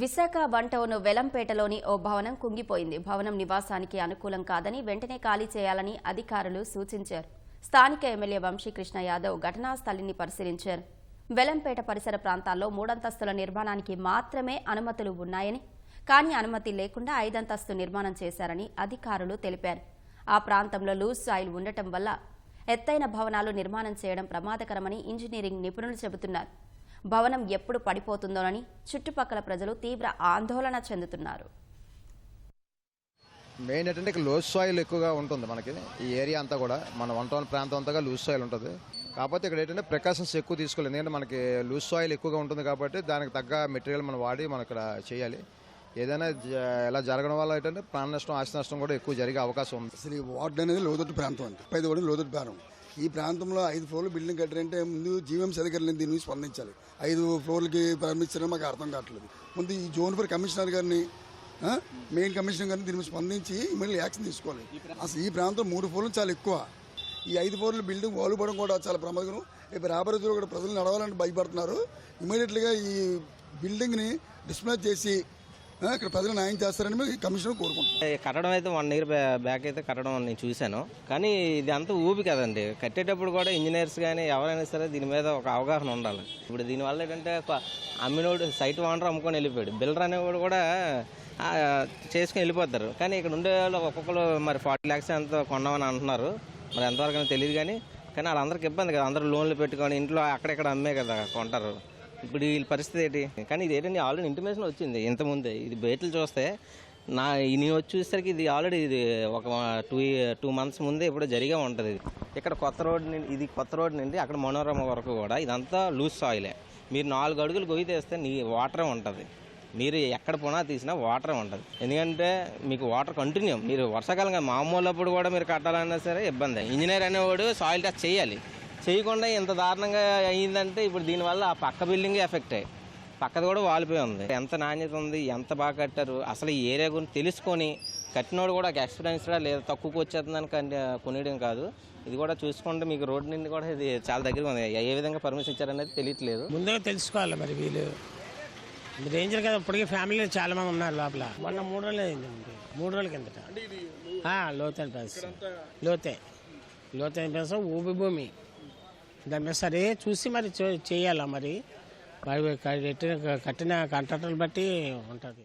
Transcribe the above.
Visakha one town వెలంపేటలోని ఓ భవనం కుంగిపోయింది. భవనం నివాసానికి అనుకూలం కాదని వెంటనే ఖాళీ చేయాలని అధికారులు సూచించారు. స్థానిక ఎమ్మెల్యే వంశీకృష్ణ యాదవ్ ఘటనా స్థలిని పరిశీలించారు. వెలంపేట పరిసర ప్రాంతాల్లో మూడంతస్తుల నిర్మాణానికి మాత్రమే అనుమతులు ఉన్నాయని కానీ అనుమతి లేకుండా ఐదంతస్తు నిర్మాణం చేశారని అధికారులు తెలిపారు. ఆ ప్రాంతంలో లూజ్ సాయిల్ ఉండటం వల్ల ఎత్తైన భవనాలు నిర్మాణం చేయడం ప్రమాదకరమని ఇంజనీరింగ్ నిపుణులు చెబుతున్నారు. భవనం ఎప్పుడు పడిపోతుందోనని చుట్టుపక్కల ప్రజలు తీవ్ర ఆందోళన చెందుతున్నారు. మెయిన్ ఏంటంటే ఇక్కడ లూజ్ సాయిల్ ఎక్కువగా ఉంటుంది మనకి. ఈ ఏరియా అంతా కూడా మన వన్ టౌన్ ప్రాంతం అంతా లూజ్ సాయిల్ ఉంటుంది. కాకపోతే ఇక్కడ ఏంటంటే ప్రికాషన్స్ ఎక్కువ తీసుకోవాలి ఎందుకంటే మనకి లూజ్ సాయిల్ ఎక్కువగా ఉంటుంది కాబట్టి దానికి తగ్గ మెటీరియల్ మనం వాడి మనం ఇక్కడ చేయాలి. ఏదైనా జ- ఇలా జరగడం వల్ల ఏంటంటే ప్రాణ నష్టం ఆస్తి నష్టం కూడా ఎక్కువ జరిగే అవకాశం ఉంది. అసలు వార్డు అనేది లోతట్టు ప్రాంతం అండి. పైది కూడా లోతట్టు ప్రాంతం. ఈ ప్రాంతంలో ఐదు ఫ్లోర్లు బిల్డింగ్ కట్టారంటే ముందు జీవీఎంసీ అధికారులు దీని గురించి స్పందించాలి. ఐదు ఫ్లోర్లకి ప్రారంభించడం మాకు అర్థం కావట్లేదు. ముందు ఈ జోన్ ఫర్ కమిషనర్ గారిని మెయిన్ కమిషనర్ గారిని దీని స్పందించి మళ్ళీ యాక్షన్ తీసుకోవాలి. అసలు ఈ ప్రాంతం మూడు ఫ్లోర్లు చాలా ఎక్కువ. ఈ ఐదు ఫ్లోర్ల బిల్డింగ్ వాలుపడం కూడా చాలా ప్రమాదకరం. రేపు రాబోయే రోజులు కూడా ప్రజలు నడవాలని భయపడుతున్నారు. ఇమీడియట్గా ఈ బిల్డింగ్ని డిస్ప్లే చేసి ఇక్కడ ప్రజలు న్యాయం చేస్తారని మేము కమిషనర్ కోరుకుంటున్నాం. కట్టడం అయితే వన్ ఇయర్ బ్యాక్ అయితే కట్టడం నేను చూశాను. కానీ ఇది అంతా ఊపి కదండి. కట్టేటప్పుడు కూడా ఇంజనీర్స్ కానీ ఎవరైనా సరే దీని మీద ఒక అవగాహన ఉండాలి. ఇప్పుడు దీనివల్ల ఏంటంటే అమ్మినోడు సైట్ ఓనర్ అమ్ముకొని వెళ్ళిపోయాడు. బిల్డర్ అనేవాడు కూడా చేసుకుని వెళ్ళిపోతారు. కానీ ఇక్కడ ఉండే వాళ్ళు ఒక్కొక్కరు మరి ఫార్టీ ల్యాక్స్ ఎంత కొన్నామని అంటున్నారు. మరి ఎంతవరకు అని తెలియదు కానీ కానీ వాళ్ళందరికి ఇబ్బంది కదా. అందరూ లోన్లు పెట్టుకొని ఇంట్లో అక్కడెక్కడ అమ్మే కదా కొంటారు. ఇప్పుడు వీళ్ళ పరిస్థితి ఏంటి? కానీ ఇది ఏంటంటే ఆల్రెడీ ఇంటిమేషన్ వచ్చింది ఇంతకుముందే. ఇది బయటలు చూస్తే నా నేను వచ్చి చూసేసరికి ఇది ఆల్రెడీ ఇది ఒక టూ టూ మంత్స్ ముందే ఇప్పుడు జరిగే ఉంటుంది ఇది. ఇక్కడ కొత్త రోడ్ నుండి ఇది కొత్త రోడ్ నుండి అక్కడ మనోరమ వరకు కూడా ఇదంతా లూజ్ సాయిలే మీరు నాలుగు అడుగులు గొయ్యి తీస్తే నీ వాటరే ఉంటుంది. మీరు ఎక్కడ పునా తీసినా వాటరే ఉంటుంది. ఎందుకంటే మీకు వాటర్ కంటిన్యూ మీరు వర్షాకాలం మామూలు అప్పుడు కూడా మీరు కట్టాలన్నా సరే ఇబ్బంది. ఇంజనీర్ అనేవాడు సాయిల్ టెస్ట్ చేయాలి. చేయకుండా ఇంత దారుణంగా అయ్యిందంటే ఇప్పుడు దీనివల్ల ఆ పక్క బిల్డింగ్ ఎఫెక్ట్ అయ్యి పక్కది కూడా వాలిపోయి ఉంది. ఎంత నాణ్యత ఉంది ఎంత బాగా కట్టారు అసలు ఈ ఏరియా గురించి తెలుసుకొని కట్టినోడు కూడా ఒక ఎక్స్పీరియన్స్ లేదా తక్కువకి వచ్చేస్తుందని కన్- కొనేయడం కాదు. ఇది కూడా చూసుకుంటే మీకు రోడ్ నుండి కూడా ఇది చాలా దగ్గరగా ఉంది. ఏ విధంగా పర్మిషన్ ఇచ్చారనేది తెలియట్లేదు. ముందుగా తెలుసుకోవాలి మరి వీళ్ళు. డేంజర్ కదా ఇప్పటికే ఫ్యామిలీలో చాలా మంది ఉన్నారు లోపల. మొన్న మూడు రోజులు అయింది మూడు రోజుల కిందట. లోతైన ప్రదేశం. లోతే. లోతైన ప్రదేశం ఊబి భూమి దాని సరే చూసి మరి చే- చేయాలా మరి? మరి కట్టిన కట్టిన కాంట్రాక్టర్లు బట్టి ఉంటుంది.